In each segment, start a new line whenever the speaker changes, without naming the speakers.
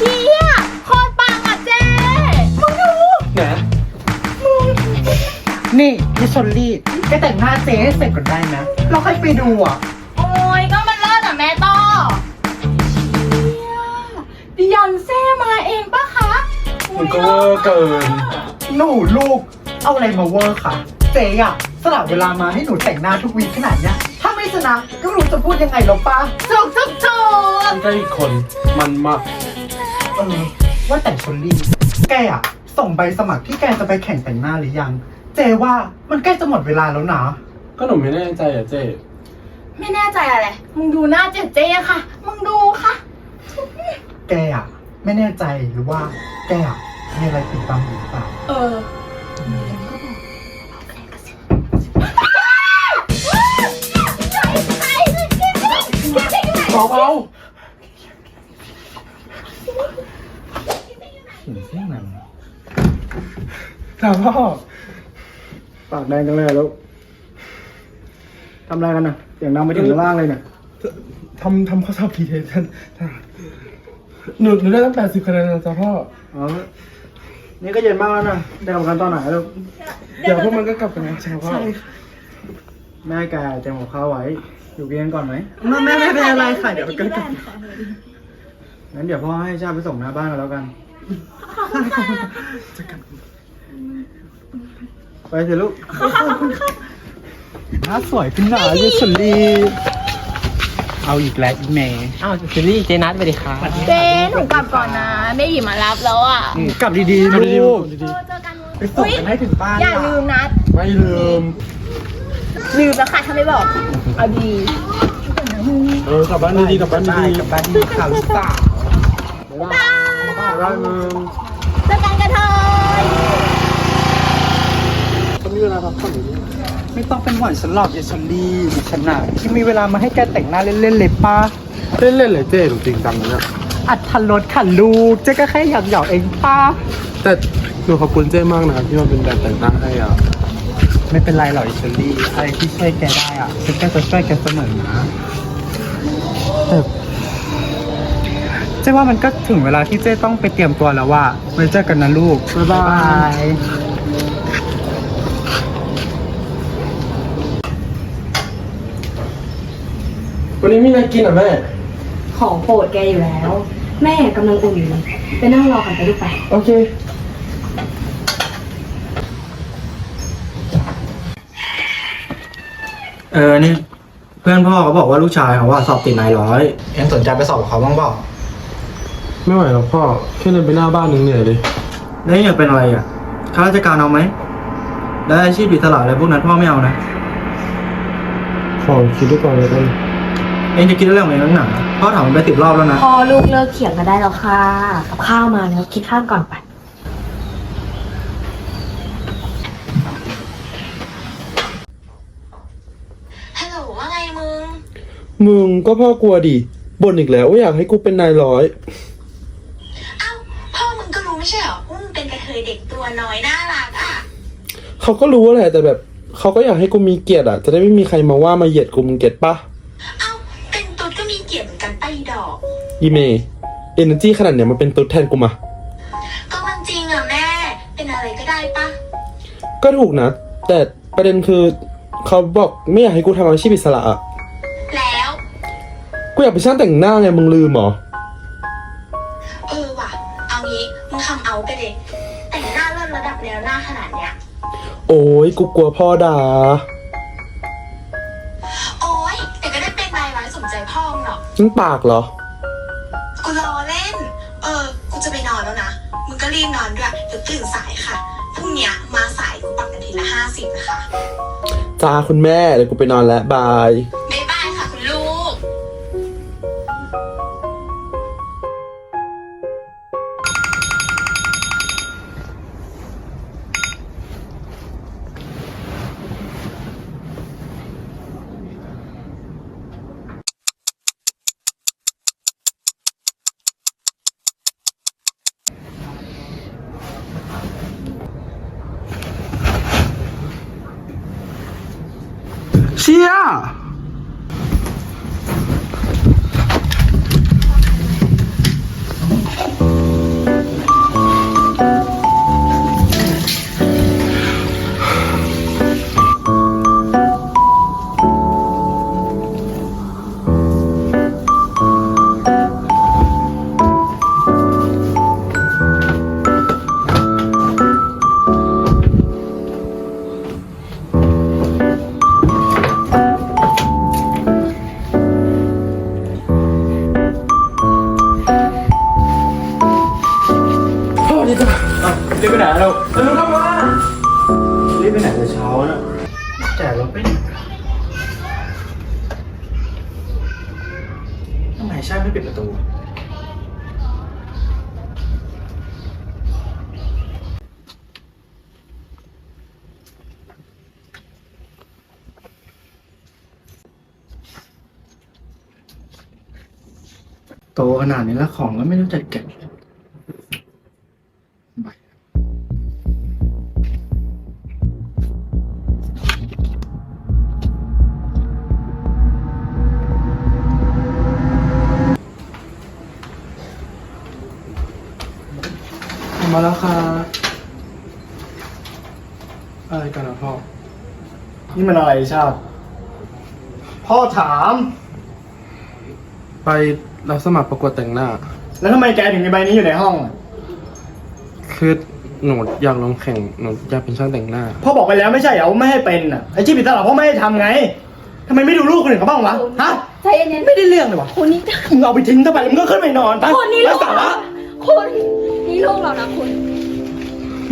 เชี่ยโคตรปังอะเจ๊มึงดู
ไหน
นี่พี่ชลลี่ไปแต่งหน้าเจ๊ให้เสร็จก่อนได้นะเราค่อยไปดูอะ
โอ้ยก็มันเลิศอะแม่ต่อเชี่ยบิยอนเซ่มาเองปะคะโอ้
มัน
ย
ก็เวอร์เกิน
หนูลูก เอาอะไรมาเวอร์ค่ะ เจ๊อะสลับเวลามาให้หนูแต่งหน้าทุกวีคขนาดเนี้ย ถ้าไม่ชนะก็ไม่รู้จะพูดยังไงหรอกปะ
จุกจุกจุก
นี่ก็อีกคนมันมาก
เออว่าแต่ชลลี่แกอะส่งใบสมัครที่แกจะไปแข่งแต่งหน้าหรือยัง เจ๊ว่ามันใกล้จะหมดเวลาแล้วนะ
ก็หนูไม่แน่ใจอะเจ๊
ไม่แน่ใจอะไร มึงดูหน้าเจ๊เจ๊ค่ะ มึงดูค่ะ
แกอะไม่แน่ใจหรือว่าแกอะมีอะไรปิดบังอยู่หรือเปล่า
เออ
เบาเบา
ถึงเส้นนั้น
ถามพ่อ
ปากแดงจังเลยอะลูกทำอะไรกันน่ะเสียงดังไปถึงข้างล่างเลยเนี่ย
ทำทำข้อสอบพีเทสท่านหนูหนูได้ตั้งแปดสิบคะแนนนะจ๊ะพ่อ
อ๋อนี่ก็เย็นมากแล้วนะได้กลับกันตอนไหนลูก
เดี๋ยวพวกมันก็กลับกันนะจ๊ะพ่อ
แม่แกเตรียมกับข้าวไว้ อยู่กินกันก่อนไหม
ไม่ไม่ไม่เป็นอะไรค่ะเดี๋ยวก็กลับ
งั้นเดี๋ยวพ่อให้ชาติไปส่งหน้าบ้านกันแล้วกัน ไปเถอะลูก
หน้าสวยขึ้นหนาเลยชลลี่เอาอีกแล้วอีเมย์
อ้าวเจลลี่เจนัทสวัสดีครับ
เจ๊หนูกลับก่อนนะแม่หยิบมารับแล้วอะ
กลับดีๆ
เอาดี
ลูก
ๆดี
เออเจอกัน
ไปส่งกันให้ถึงบ้าน
อย่าลืมนัด
ๆไม่ลืม
ลืมแล้วค่ะถ้าไม่บอก เอาดี
เออกลับบ้านดีๆกลับบ้าน
ได้
ดี
กลับบ้านดีค่ะลูกสาว
ได้มึง
เจอกันกันเถอะ
ๆต้องมีเวลาพักผ่อนอยู่ดี
ไม่ต้องเป็นหวั่นฉันหรอกยายชลลี่ดิฉันน่ะที่มีเวลามาให้แกแต่งหน้าเล่นๆเลยป้า
เล่นเล่นๆเลยเจ๊หนูจริงจังเลยเนี่ย
อัดทันรถขันลูกเจ๊ก็แค่หยอกหยอกๆเองป้า
แต่หนูขอบคุณเจ๊มากนะครับที่มาเป็นแบบแต่งหน้าให้อะ
ไม่เป็นไรหรอกยายชลลี่อะไรที่ช่วยแกได้อะฉันก็จะช่วยแกเสมอนะแต่ เจ๊ว่ามันก็ถึงเวลาที่เจ๊ต้องไปเตรียมตัวแล้วว่าไว้เจอกันนะลูก
บ๊ายบาย
ย
วันนี้มีอะไรกินอะแม่
ของโปรดแกอยู่แล้ว แม่กำลังอุ่นอยู่เลยไปนั่งรอกันไปลูกไป
โอเค
เออนี่ เพื่อนพ่อเขาบอกว่าลูกชายเขาว่าสอบติดนายร้อย เอ็งสนใจไปสอบกับเขาบ้างเปล่า
ไม่ไหวหรอกพ่อแค่เดินไปหน้าบ้านนึงเหนื่อยเลย
แล้วอยากเป็นอะไรอะข้าราชการเอาไหมแล้วอาชีพอิสระอะไรพวกนั้นพ่อไม่เอานะ
ขอคิดดูก่อนเลยกัน
เอ็งจะคิดเรื่องอะไรนักหนาพ่อถามมันไปสิบรอบแล้วนะ
พอลูกเลิกเถียงกันได้แล้วค่ะ กับข้าวมาแล้วคิดข้าวก่อนไป
ฮัลโหลว่าไงมึง
มึงก็พ่อกลัวดิบ่นอีกแล้วว่าอยากให้กูเป็นนายร้อย
เอ้า พ่อมึงก็รู้ไม่ใช่เหรอว่ามึงเป็นกระเทยเด็กตัวน้อยน่ารักอะ
เขาก็รู้แหละแต่แบบเขาก็อยากให้กูมีเกียรติอะ จะได้ไม่มีใครมาว่ามาเหยียดกูมึงเก็ตปะ
เอ้าเป็นตุ๊ดก็มีเกียรติเหมือนกันไปดอก
อีเมย์เอเนจีขนาดเนี้ยมันเป็นตัวแทนกูมา
ก็มันจริงอะแม่ เป็นอะไรก็ได้ปะ
ก็ถูกนะ แต่ประเด็นคือเขาบอกไม่อยากให้กูทำอาชีพอิสระอะ
แล้ว
กูอยากเป็นช่างแต่งหน้าไงมึงลืมเหรอ
เอ
โอ้ยกูกลัวพ่อด่า
โอ๊ยแต่ก็ได้เป็นนายร้ายสมใจพ่อมึงหรอก
นั่นปากเหรอ
กูรอเล่น เออ กูจะไปนอนแล้วนะ มึงก็รีบนอนด้วย เดี๋ยวตื่นสายค่ะ พรุ่งเนี้ยมาสายกูปรับกันทีละห้าสิบนะคะ
จ้าคุณแม่เดี๋ยวกูไปนอนแล้วบาย
บ๊าย
เชี่ เราไปหนทำไมชาติไม่ปิดประตู โตขนาดนี้แล้วของก็ไม่รู้จักเก็บ
มาแล้วค่ะอะไรกันอะพ่อ
นี่มันอะไรชาติ พ่อถาม
ไปรับสมัครประกวดแต่งหน้า
แล้วทำไมแกถึงมีใบนี้อยู่ในห้องอะ
คือหนูอยากลงแข่งหนูอยากเป็นช่างแต่งหน้า
พ่อบอกไปแล้วไม่ใช่เหรอว่าไม่ให้เป็นอะไอ้ที่ผิดตลาดพ่อไม่ให้ทำไงทำไมไม่ดูลูกคนอื่นเขาบ้างวะฮะ
ใจเย็น
ไม่ได้เรื่องเลยวะ
ๆคุณนี่
มึงเอาไปทิ้งเข้าไปแล้วมึงก็ขึ้นไปนอนไป
คุณนี่
ไร้
ลูก
สาระ
คุณ นี่ลูกเรานะคุณ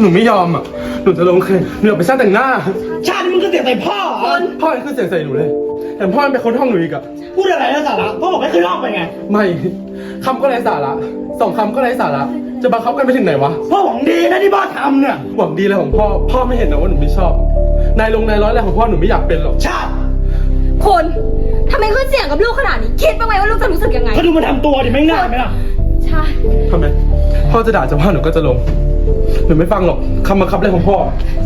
หนูไม่ยอมอะ หนูจะลงแข่งหนูอยากเป็นช่างแต่งหน้า
ชาติมึงก็เสียใส่พ่อเหรอ
พ่อยังขึ้นเสียงใส่หนูเลย แต่พ่อยังเป็นคนห้องหนูอีกอะ
พูดอะไรไร้สาระพ่อบอกให้ขึ้นห้องไปไง
ไม่คำก็ไร้สาระสองคำก็ไร้สาระ จะบังคับกันไปถึงไหนวะ
พ่อหวังดีนะที่พ่อทำเนี่ย
หวังดีอะไรของพ่อ พ่อไม่เห็นนะว่าหนูไม่ชอบ นายลงนายร้อยอะไรของพ่อหนูไม่อยากเป็นหรอก
ชาติ
คุณทำไมขึ้นเสียงกับลูกขนาดนี้ คิดบ้างไหมว่าลูกจะรู้สึกยังไง
ก็ดูมันทำตัวดิไม่ง่ายไหมล่ะ
ใช่
ทำไม พ่อจะด่าจะว่าหนูก็จะลง หนูไม่ฟังหรอกคำบังคับอะไรของพ่อ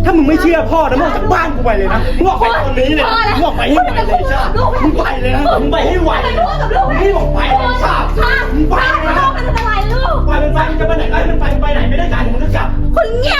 ถ้ามึงไม่เชื่อพ่อนะมึงออกจากบ้านกูไปเลยนะมึงออกไปตอนนี้เลยนะมึงออกไปให้ไวเลยชาติมึงไปเลยนะมึงไปให้ไวเลย
ลูกกับลูก
มึงให้บอกไปเลยชาติ
ชาติ
มึงไป
ชาติ
เลย
ลู
นะ
กเป็นอะไรลูก
ไปเป็นไปมันจะไปไหนได้มันไปไปไหนไม่ได้การมึงก็กลับ
คุณเงียบ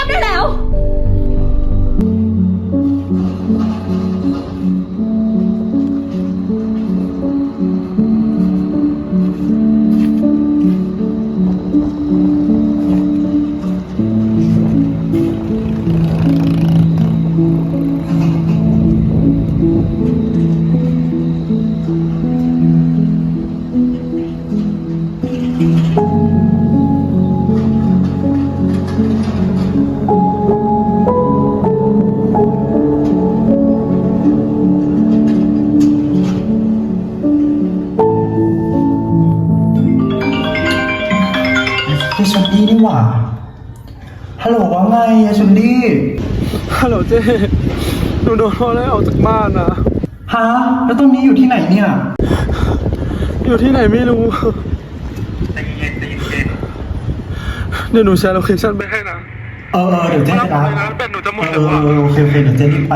ลโหลว่าไงยายชนดี้
ฮัลโหลเจ้หนูโดนพ่อไล่ออกจากบ้านนะ
ฮะแล้วตรงนี้อยู่ที่ไหนเนี่ย
อยู่ที่ไหนไม่รู้เดี๋ยวหนูแชร์โลเคชั่นไปให้นะ
เออเออเดี๋ยวเจ๊
รับ
จะ
ไป
รับ
นะแบตหนูจะหมด
เอ
แล้ว
อ
อะ
เออโอเคโอเคเดี๋ยวเจ๊รีบไป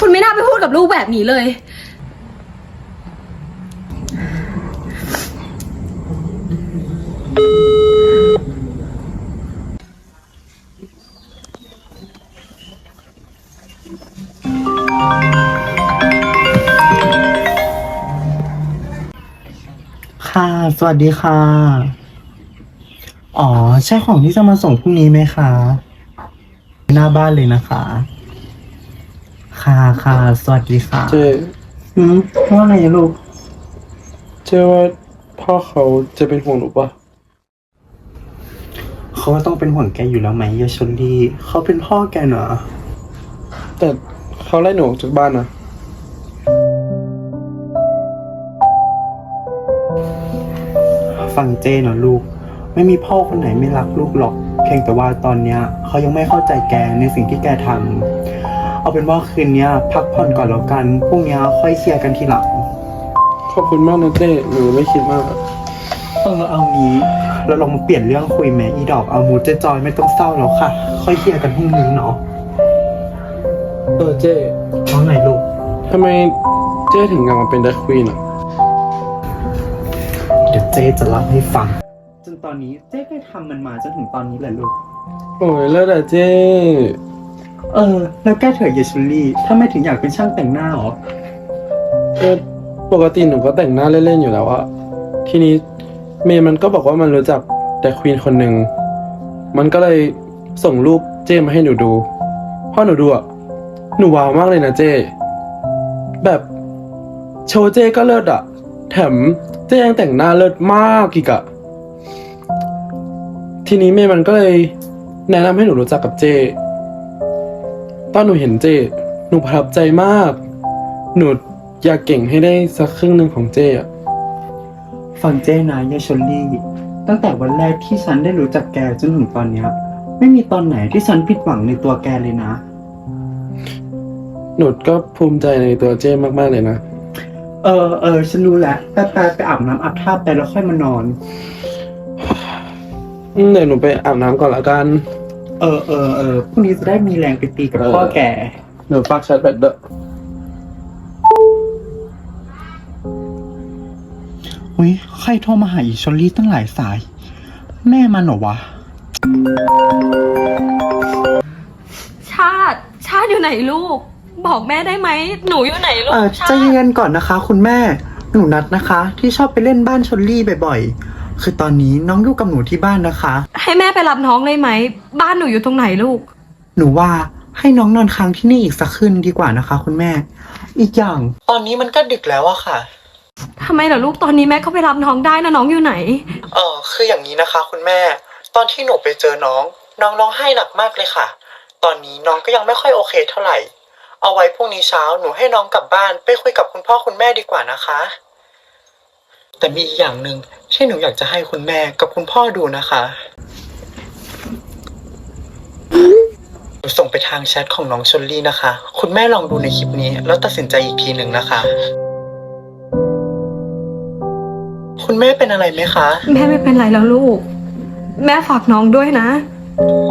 คุณไม่น่าไปพูดกับลูกแบบนี้เลย
ค่ะ สวัสดีค่ะ อ๋อ ใช่ของที่จะมาส่งพรุ่งนี้ไหมคะ หน้าบ้านเลยนะคะ ค่ะค่ะ สวัสดีค่ะ
เจ้
อืมว่าไงลูก
เจ้ว่าพ่อเขาจะเป็นห่วงหนูปะ
เขาก็ต้องเป็นห่วงแกอยู่แล้วไหมยายชนดีเขาเป็นพ่อแกเนอะ
แต่เขาไล่หนูออกจากบ้านนะ
ฟังเจ้นะลูก ไม่มีพ่อคนไหนไม่รักลูกหรอก เพียงแต่ว่าตอนเนี้ยเขายังไม่เข้าใจแกในสิ่งที่แกทำ เอาเป็นว่าคืนเนี้ยพักผ่อนก่อนแล้วกัน พรุ่งนี้ค่อยเคลียร์กันทีหลัง
ขอบคุณมากนะเจ้หนูไม่คิดมากอะ
เออเอางี้ เราลองมาเปลี่ยนเรื่องคุยไหมอีดอกเอามูเจจอยไม่ต้องเศร้าแล้วค่ะ ค่อยเคลียร์กันพรุ่งนี้เนาะ
เออเจ้
ว่าไงลูก
ทำไมเจ้ถึงอยากมาเป็นดักควีนอะ
เดี๋ยวเจ๊จะเล่าให้ฟัง จนตอนนี้เจ๊ก็ทำมันมาจนถึงตอนนี้แหละลูก
โอ้ยเลิศอะเจ้
เออ แล้วแกเถอะเยชุลี่ถ้าไม่ถึงอยากเป็นช่างแต่งหน้าหรอ
ก็ปกติหนูก็แต่งหน้าเล่นๆอยู่แล้วอะทีนี้เมย์มันก็บอกว่ามันรู้จักแต่ควีนคนหนึ่ง มันก็เลยส่งรูปเจ้มาให้หนูดู พอหนูดูอะหนูว้าวมากเลยนะเจ้ แบบโชว์เจ้ก็เลิศอะแถมเจ้ยังแต่งหน้าเลิศมากอีกอะทีนี้เมย์มันก็เลยแนะนำให้หนูรู้จักกับเจ ตอนหนูเห็นเจ้หนูประทับใจมาก หนูอยากเก่งให้ได้สักครึ่งหนึ่งของเจ้อะ
ฟังเจ้นะเยชลี่ ตั้งแต่วันแรกที่ฉันได้รู้จักแกจนถึงตอนเนี้ยไม่มีตอนไหนที่ฉันผิดหวังในตัวแกเลยนะ
หนูก็ภูมิใจในตัวเจ้มากๆเลยนะ
เออเออฉันรู้แล้วแต่แต่ไปอาบน้ำอาบท่าไปแล้วค่อยมานอน
อืมเดี๋ยวหนูไปอาบน้ำก่อนละกัน
เออเออเออพรุ่งนี้จะได้มีแรงไปตีกับพ่อแก
หนูฝากชาร์จแบตเด้อ
อุ้ยใครโทรมาหาอีชอลลี่ตั้งหลายสาย แม่มันเหรอวะ
ชาติ ชาติอยู่ไหนลูก บอกแม่ได้ไหม หนูอยู่ไหนลูก
เออ
ชา
ใจ
ติ
เย็นๆก่อนนะคะ คุณแม่ หนูนัดนะคะ ที่ชอบไปเล่นบ้านชลลี่บ่อยๆ คือตอนนี้น้องอยู่กับหนูที่บ้านนะคะ
ให้แม่ไปรับน้องเลยไหม บ้านหนูอยู่ตรงไหนลูก
หนูว่าให้น้องนอนค้างที่นี่อีกสักคืนดีกว่านะคะ คุณแม่ อีกอย่าง ตอนนี้มันก็ดึกแล้วอะค่ะ
ทำไมเหรอลูกตอนนี้แม่ก็ไปรับน้องได้นะน้องอยู่ไหน
เออคืออย่างนี้นะคะ คุณแม่ ตอนที่หนูไปเจอน้อง น้องร้องไห้หนักมากเลยค่ะ ตอนนี้น้องก็ยังไม่ค่อยโอเคเท่าไหร่ เอาไว้พรุ่งนี้เช้าหนูให้น้องกลับบ้านไปคุยกับคุณพ่อคุณแม่ดีกว่านะคะ แต่มีอีกอย่างหนึ่งที่หนูอยากจะให้คุณแม่กับคุณพ่อดูนะคะหนูส่งไปทางแชทของน้องชลลี่นะคะ คุณแม่ลองดูในคลิปนี้ แล้วตัดสินใจอีกทีหนึ่งนะคะ คุณแม่เป็นอะไรไหมคะ
แม่ไม่เป็นไรแล้วลูก แม่ฝากน้องด้วยนะ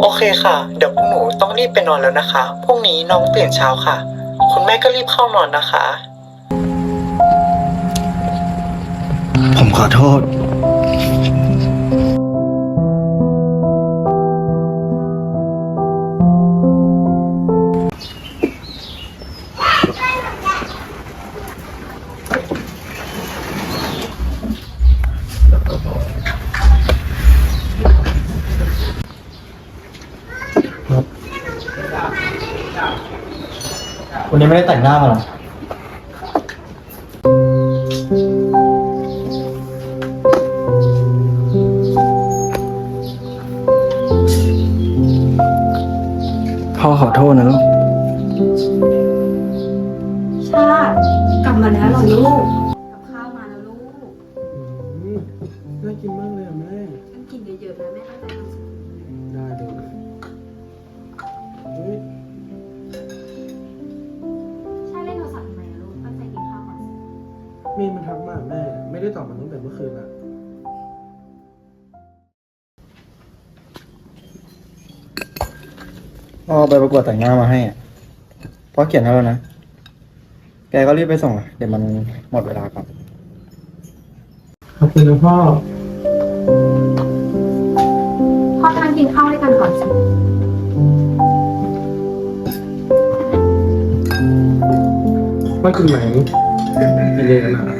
โอเคค่ะ เดี๋ยวพวกหนูต้องรีบไปนอนแล้วนะคะ พรุ่งนี้น้องตื่นเช้าค่ะ คุณแม่ก็รีบเข้านอนนะคะ ผมขอโทษ วันนี้ไม่ได้แต่งหน้ามาหรอ นะลูก
ชาติกลับมาแล้วเหรอลูกกับข้าวมาแล้วลูก
น่ากินมากเลยอะแม่
ต้องกินเยอะๆนะแม่ตั้งใจทำสุข
ได้เลยเฮ้ย
ชาติเล่นโทรศัพท์ทำไมอะลูกตั้งใจกินข้าวก่อนสิ
เมย์มันทักมาแม่ ไม่ได้ตอบมันตั้งแต่เมื่อคืนละ
พ่อเอาไปประกวดแต่งหน้ามาให้อะพ่อเขียนให้แล้วนะ แกก็รีบไปส่งอะเดี๋ยวมันหมดเวลาก่อน
ขอบคุณนะพ่อ
พ่อทานกินข้าวด้วยกันก่อนสิ
ว่ากินไหมกินเลยนะ